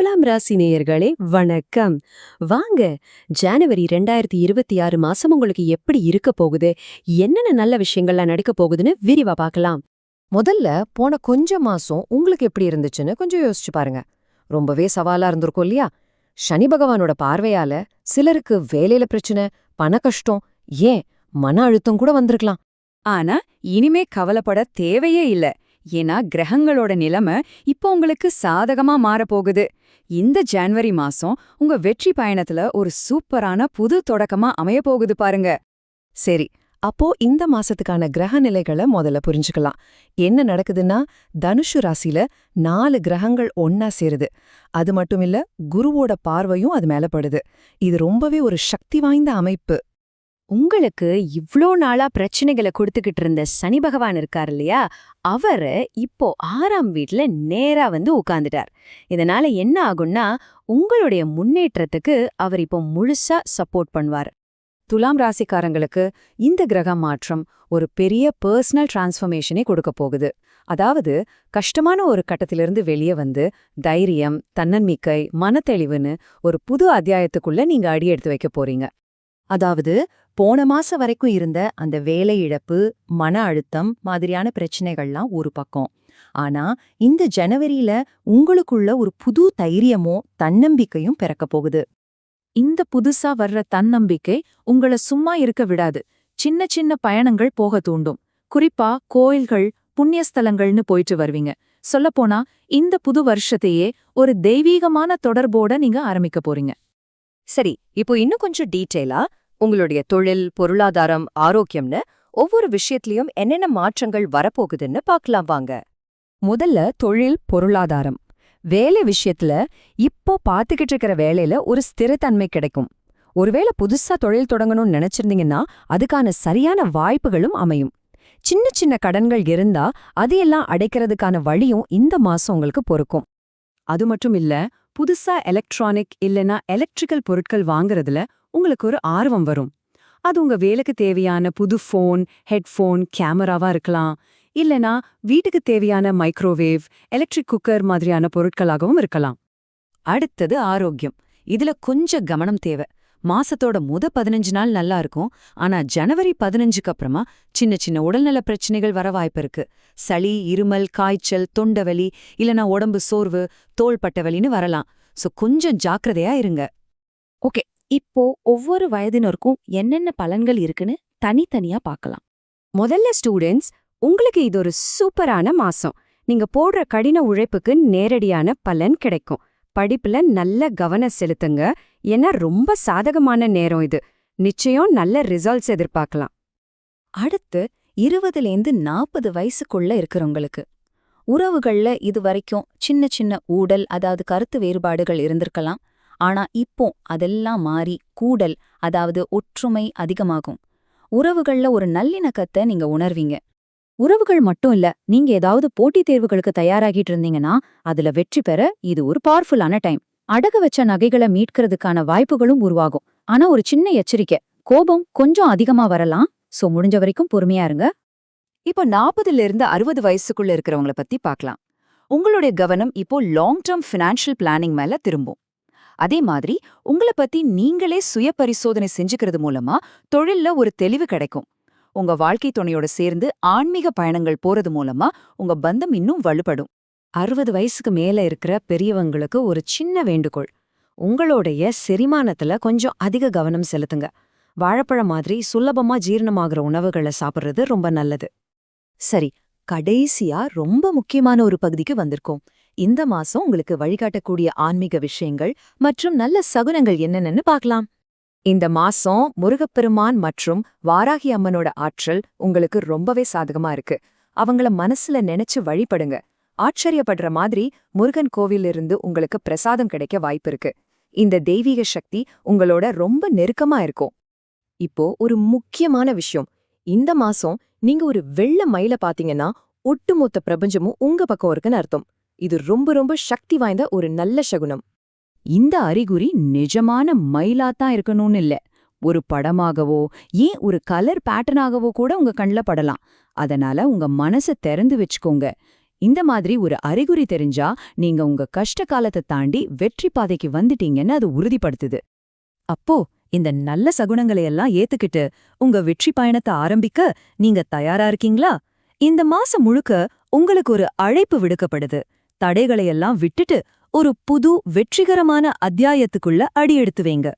துலாம் ராசி நேயர்களே வணக்கம். வாங்க ஜனவரி ரெண்டாயிரத்தி இருபத்தி ஆறு மாசம் உங்களுக்கு எப்படி இருக்க போகுது? என்னென்ன நல்ல விஷயங்கள்லாம் நடக்க போகுதுன்னு விரிவா பார்க்கலாம். முதல்ல போன கொஞ்ச மாசம் உங்களுக்கு எப்படி இருந்துச்சுன்னு கொஞ்சம் யோசிச்சு பாருங்க. ரொம்பவே சவாலா இருந்திருக்கும் இல்லையா? சனி பகவானோட பார்வையால சிலருக்கு வேலையில பிரச்சனை பண கஷ்டம் ஏன் மன அழுத்தம் கூட வந்திருக்கலாம். ஆனா இனிமே கவலைப்பட தேவையே இல்ல. ஏன்னா கிரகங்களோட நிலைமை இப்போ உங்களுக்கு சாதகமா மாறப்போகுது. இந்த ஜான்வரி மாசம் உங்க வெற்றி பயணத்துல ஒரு சூப்பரான புது தொடக்கமா அமைய போகுது பாருங்க. சரி அப்போ இந்த மாசத்துக்கான கிரக நிலைகளை முதல்ல புரிஞ்சுக்கலாம். என்ன நடக்குதுன்னா தனுஷு ராசில நாலு கிரகங்கள் ஒன்னா சேருது. அது மட்டும் இல்ல குருவோட பார்வையும் அது மேலப்படுது இது ரொம்பவே ஒரு சக்தி வாய்ந்த அமைப்பு. உங்களுக்கு இவ்ளோ நாளா பிரச்சனைகளை கொடுத்துக்கிட்டு இருந்த சனி பகவான் இருக்கார் இல்லையா? அவரு இப்போ ஆறாம் வீட்ல நேரா வந்து உட்காந்துட்டார் இதனால என்ன ஆகும்னா உங்களுடைய முன்னேற்றத்துக்கு அவர் இப்போ முழுசா சப்போர்ட் பண்ணுவார். துலாம் ராசிக்காரங்களுக்கு இந்த கிரக மாற்றம் ஒரு பெரிய பர்சனல் டிரான்ஸ்ஃபர்மேஷனே கொடுக்க போகுது. அதாவது கஷ்டமான ஒரு கட்டத்திலிருந்து வெளியே வந்து தைரியம் தன்னன்மிக்கை மனத்தெளிவுன்னு ஒரு புது அத்தியாயத்துக்குள்ள நீங்க அடி எடுத்து வைக்க போறீங்க. அதாவது போன மாசம் வரைக்கும் இருந்த அந்த வேலை இழப்பு மன அழுத்தம் மாதிரியான பிரச்சனைகள்லாம் ஒரு பக்கம். ஆனா இந்த ஜனவரியில உங்களுக்குள்ள ஒரு புது தைரியமோ தன்னம்பிக்கையும் பிறக்க போகுது. இந்த புதுசா வர்ற தன்னம்பிக்கை உங்கள சும்மா இருக்க விடாது. சின்ன சின்ன பயணங்கள் போக தூண்டும். குறிப்பா கோயில்கள் புண்ணியஸ்தலங்கள்னு போயிட்டு வருவீங்க. சொல்லப்போனா இந்த புது வருஷத்தையே ஒரு தெய்வீகமான தொடர்போட நீங்க ஆரம்பிக்க போறீங்க. சரி இப்போ இன்னும் கொஞ்சம் டீட்டெயிலா உங்களுடைய தொழில் பொருளாதாரம் ஆரோக்கியம்னு ஒவ்வொரு விஷயத்திலையும் என்னென்ன மாற்றங்கள் வரப்போகுதுன்னு பார்க்கலாம் வாங்க. முதல்ல தொழில் பொருளாதாரம். வேலை விஷயத்துல இப்போ பார்த்துக்கிட்டு இருக்கிற வேலையில ஒரு ஸ்திரத்தன்மை கிடைக்கும். ஒருவேளை புதுசா தொழில் தொடங்கணும்னு நினைச்சிருந்தீங்கன்னா அதுக்கான சரியான வாய்ப்புகளும் அமையும். சின்ன சின்ன கடன்கள் இருந்தா அதையெல்லாம் அடைக்கிறதுக்கான வழியும் இந்த மாசம் உங்களுக்கு பொறுக்கும். அது மட்டும் இல்ல புதுசா எலக்ட்ரானிக் இல்லனா எலக்ட்ரிக்கல் பொருட்கள் வாங்குறதுல உங்களுக்கு ஒரு ஆர்வம் வரும். அது உங்க வேலைக்கு தேவையான புது ஃபோன் ஹெட்ஃபோன் கேமராவா இருக்கலாம். இல்லனா வீட்டுக்கு தேவையான மைக்ரோவேவ் எலக்ட்ரிக் குக்கர் மாதிரியான பொருட்களாகவும் இருக்கலாம். அடுத்தது ஆரோக்கியம். இதுல கொஞ்சம் கவனம் தேவை. மாசத்தோட முத பதினஞ்சு நாள் நல்லா இருக்கும். ஆனா ஜனவரி பதினஞ்சுக்கு அப்புறமா சின்ன சின்ன உடல்நல பிரச்சனைகள் வர வாய்ப்பு இருக்கு. சளி இருமல் காய்ச்சல் தொண்டவலி இல்லனா உடம்பு சோர்வு தோள்பட்ட வலின்னு வரலாம். சோ கொஞ்சம் ஜாக்கிரதையா இருங்க. ஓகே. இப்போ ஒவ்வொரு வயதினருக்கும் என்னென்ன பலன்கள் இருக்குன்னு தனித்தனியா பார்க்கலாம். முதல்ல ஸ்டூடெண்ட்ஸ் உங்களுக்கு இது ஒரு சூப்பரான மாசம். நீங்க போடுற கடின உழைப்புக்கு நேரடியான பலன் கிடைக்கும். படிப்புல நல்ல கவனம் செலுத்துங்க. ஏன்னா ரொம்ப சாதகமான நேரம் இது. நிச்சயம் நல்ல ரிசல்ட்ஸ் எதிர்பார்க்கலாம். அடுத்து இருபதுலேருந்து நாற்பது வயசுக்குள்ள இருக்கிறவங்களுக்கு. உறவுகள்ல இது வரைக்கும் சின்ன சின்ன ஊடல் அதாவது கருத்து வேறுபாடுகள் இருந்திருக்கலாம். ஆனா இப்போ அதெல்லாம் மாறி கூடல் அதாவது ஒற்றுமை அதிகமாகும். உறவுகள்ல ஒரு நல்லிணக்கத்தை நீங்க உணர்வீங்க. உறவுகள் மட்டும் இல்ல நீங்க ஏதாவது போட்டித் தேர்வுகளுக்கு தயாராகிட்டு இருந்தீங்கன்னா அதுல வெற்றி பெற இது ஒரு பவர்ஃபுல்லான டைம் அடகு வச்ச நகைகளை மீட்கிறதுக்கான வாய்ப்புகளும் உருவாகும். ஆனா ஒரு சின்ன எச்சரிக்கை கோபம் கொஞ்சம் அதிகமா வரலாம். சோ முடிஞ்ச வரைக்கும் பொறுமையா இருங்க. இப்போ நாற்பதுல இருந்து அறுபது வயசுக்குள்ள இருக்கிறவங்கள பத்தி பார்க்கலாம் உங்களுடைய கவனம் இப்போ லாங் டேர்ம் ஃபினான்ஷியல் பிளானிங் மேல திரும்பும். அதே மாதிரி உங்களை பத்தி நீங்களே சுய பரிசோதனை செஞ்சுக்கிறது மூலமா தொழில்ல ஒரு தெளிவு கிடைக்கும். உங்க வாழ்க்கை துணையோட சேர்ந்து ஆன்மீக பயணங்கள் போறது மூலமா உங்க பந்தம் இன்னும் வலுப்படும். அறுபது வயசுக்கு மேல இருக்கிற பெரியவங்களுக்கு ஒரு சின்ன வேண்டுகோள். உங்களுடைய செரிமானத்துல கொஞ்சம் அதிக கவனம் செலுத்துங்க. வாழைப்பழம் மாதிரி சுலபமா ஜீரணமாகிற உணவுகளை சாப்பிடுறது ரொம்ப நல்லது. சரி கடைசியா ரொம்ப முக்கியமான ஒரு பகுதிக்கு வந்திருக்கோம். இந்த மாசம் உங்களுக்கு வழிகாட்டக்கூடிய ஆன்மீக விஷயங்கள் மற்றும் நல்ல சகுனங்கள் என்னென்னு பார்க்கலாம். இந்த மாசம் முருகப்பெருமான் மற்றும் வாராகி அம்மனோட ஆற்றல் உங்களுக்கு ரொம்பவே சாதகமா இருக்கு. அவங்கள மனசுல நினைச்சு வழிபடுங்க. ஆச்சரியப்படுற மாதிரி முருகன் கோவிலிருந்து உங்களுக்கு பிரசாதம் கிடைக்க வாய்ப்பு இருக்கு. இந்த தெய்வீக சக்தி உங்களோட ரொம்ப நெருக்கமா இருக்கும். இப்போ ஒரு முக்கியமான விஷயம். இந்த மாசம் நீங்க ஒரு வெள்ள மயில பாத்தீங்கன்னா ஒட்டுமொத்த பிரபஞ்சமும் உங்க பக்கம் இருக்குன்னு அர்த்தம். இது ரொம்ப ரொம்ப சக்தி வாய்ந்த ஒரு நல்ல சகுனம். இந்த அறிகுறி நிஜமான மயிலாத்தான் இருக்கணும்னு இல்ல. ஒரு படமாகவோ ஏன் ஒரு கலர் பேட்டர்னாகவோ கூட உங்க கண்ல படலாம். அதனால உங்க மனச திறந்து வச்சுக்கோங்க. இந்த மாதிரி ஒரு அறிகுறி தெரிஞ்சா நீங்க உங்க கஷ்ட காலத்தை தாண்டி வெற்றி பாதைக்கு வந்துட்டீங்கன்னு அது உறுதிப்படுத்துது. அப்போ இந்த நல்ல சகுனங்களை எல்லாம் ஏத்துக்கிட்டு உங்க வெற்றி பயணத்தை ஆரம்பிக்க நீங்க தயாரா இருக்கீங்களா? இந்த மாசம் முழுக்க உங்களுக்கு ஒரு அழைப்பு விடுக்கப்படுது. தடைகளையெல்லாம் விட்டுட்டு ஒரு புது வெற்றிகரமான அத்தியாயத்துக்குள்ள அடியெடுத்து வைங்க.